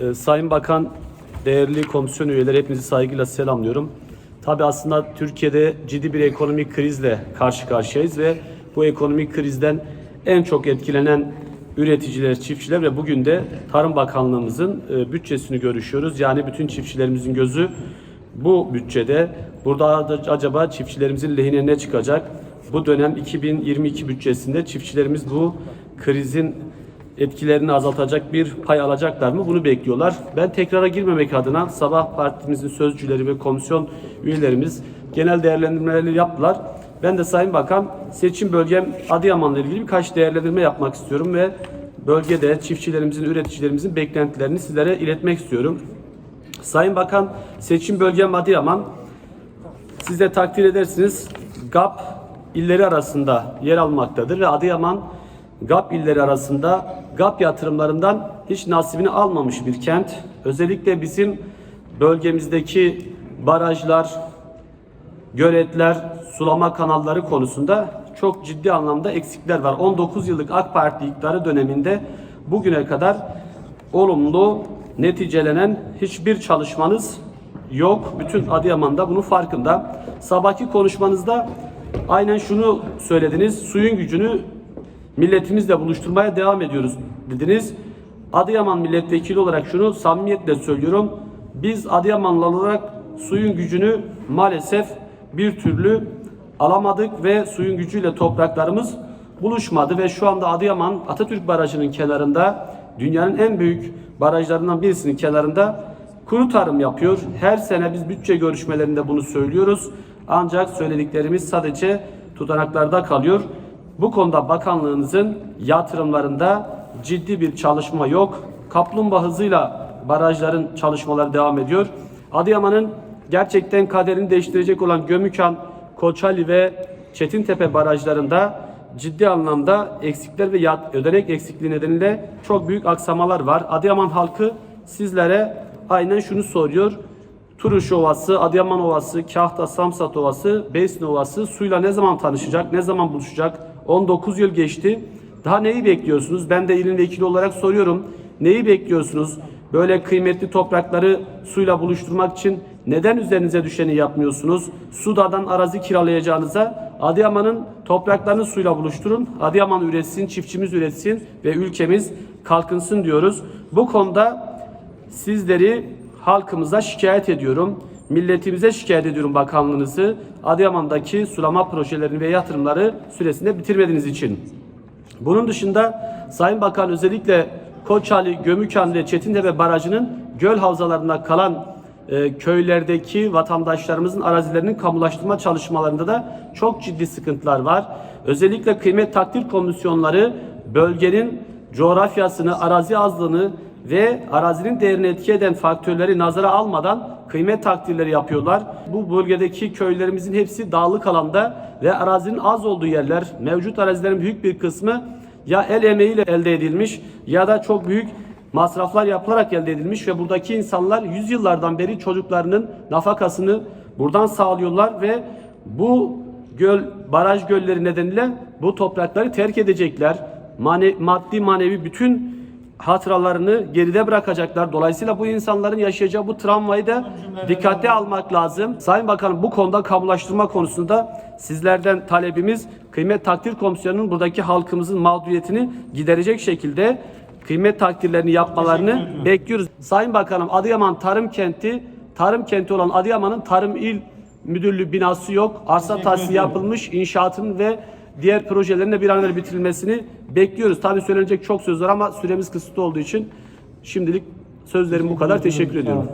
Ee, Sayın Bakan, değerli komisyon üyeleri hepinizi saygıyla selamlıyorum. Tabi aslında Türkiye'de ciddi bir ekonomik krizle karşı karşıyayız ve bu ekonomik krizden en çok etkilenen üreticiler, çiftçiler ve bugün de Tarım Bakanlığımızın e, bütçesini görüşüyoruz. Yani bütün çiftçilerimizin gözü bu bütçede. Burada da acaba çiftçilerimizin lehine ne çıkacak? Bu dönem 2022 bütçesinde çiftçilerimiz bu krizin etkilerini azaltacak bir pay alacaklar mı? Bunu bekliyorlar. Ben tekrara girmemek adına sabah partimizin sözcüleri ve komisyon üyelerimiz genel değerlendirmeleri yaptılar. Ben de Sayın Bakan seçim bölgem Adıyaman'la ilgili birkaç değerlendirme yapmak istiyorum ve bölgede çiftçilerimizin, üreticilerimizin beklentilerini sizlere iletmek istiyorum. Sayın Bakan seçim bölgem Adıyaman siz de takdir edersiniz GAP illeri arasında yer almaktadır ve Adıyaman GAP illeri arasında GAP yatırımlarından hiç nasibini almamış bir kent. Özellikle bizim bölgemizdeki barajlar, göletler, sulama kanalları konusunda çok ciddi anlamda eksikler var. 19 yıllık AK Parti iktidarı döneminde bugüne kadar olumlu neticelenen hiçbir çalışmanız yok. Bütün Adıyaman'da bunun farkında. Sabahki konuşmanızda aynen şunu söylediniz. Suyun gücünü milletimizle buluşturmaya devam ediyoruz dediniz. Adıyaman milletvekili olarak şunu samimiyetle söylüyorum. Biz Adıyamanlı olarak suyun gücünü maalesef bir türlü alamadık ve suyun gücüyle topraklarımız buluşmadı ve şu anda Adıyaman Atatürk Barajı'nın kenarında dünyanın en büyük barajlarından birisinin kenarında kuru tarım yapıyor. Her sene biz bütçe görüşmelerinde bunu söylüyoruz. Ancak söylediklerimiz sadece tutanaklarda kalıyor. Bu konuda bakanlığınızın yatırımlarında ciddi bir çalışma yok. Kaplumbağa hızıyla barajların çalışmaları devam ediyor. Adıyaman'ın gerçekten kaderini değiştirecek olan Gömükan, Koçali ve Çetintepe barajlarında ciddi anlamda eksikler ve ödenek eksikliği nedeniyle çok büyük aksamalar var. Adıyaman halkı sizlere aynen şunu soruyor. Turuş Ovası, Adıyaman Ovası, Kahta, Samsat Ovası, Besni Ovası suyla ne zaman tanışacak, ne zaman buluşacak? 19 yıl geçti. Daha neyi bekliyorsunuz? Ben de ilin vekili olarak soruyorum. Neyi bekliyorsunuz? Böyle kıymetli toprakları suyla buluşturmak için neden üzerinize düşeni yapmıyorsunuz? Sudadan arazi kiralayacağınıza Adıyaman'ın topraklarını suyla buluşturun. Adıyaman üretsin, çiftçimiz üretsin ve ülkemiz kalkınsın diyoruz. Bu konuda sizleri halkımıza şikayet ediyorum. Milletimize şikayet ediyorum bakanlığınızı. Adıyaman'daki sulama projelerini ve yatırımları süresinde bitirmediğiniz için. Bunun dışında Sayın Bakan özellikle Koçali, Gömükan ve Çetintepe Barajı'nın göl havzalarında kalan e, köylerdeki vatandaşlarımızın arazilerinin kamulaştırma çalışmalarında da çok ciddi sıkıntılar var. Özellikle kıymet takdir komisyonları bölgenin coğrafyasını, arazi azlığını ve arazinin değerini etki eden faktörleri nazara almadan kıymet takdirleri yapıyorlar. Bu bölgedeki köylerimizin hepsi dağlık alanda ve arazinin az olduğu yerler. Mevcut arazilerin büyük bir kısmı ya el emeğiyle elde edilmiş ya da çok büyük masraflar yapılarak elde edilmiş ve buradaki insanlar yüzyıllardan beri çocuklarının nafakasını buradan sağlıyorlar ve bu göl baraj gölleri nedeniyle bu toprakları terk edecekler. Mane, maddi manevi bütün hatıralarını geride bırakacaklar. Dolayısıyla bu insanların yaşayacağı bu travmayı da dikkate almak lazım. Sayın Bakanım bu konuda kamulaştırma konusunda sizlerden talebimiz kıymet takdir komisyonunun buradaki halkımızın mağduriyetini giderecek şekilde kıymet takdirlerini yapmalarını bekliyoruz. Sayın Bakanım Adıyaman Tarım Kenti, tarım kenti olan Adıyaman'ın Tarım İl Müdürlüğü binası yok. Arsa tahsisi yapılmış, inşaatın ve diğer projelerin de bir an evvel bitirilmesini bekliyoruz. Tabii söylenecek çok söz var ama süremiz kısıtlı olduğu için şimdilik sözlerim bu kadar. Teşekkür ediyorum.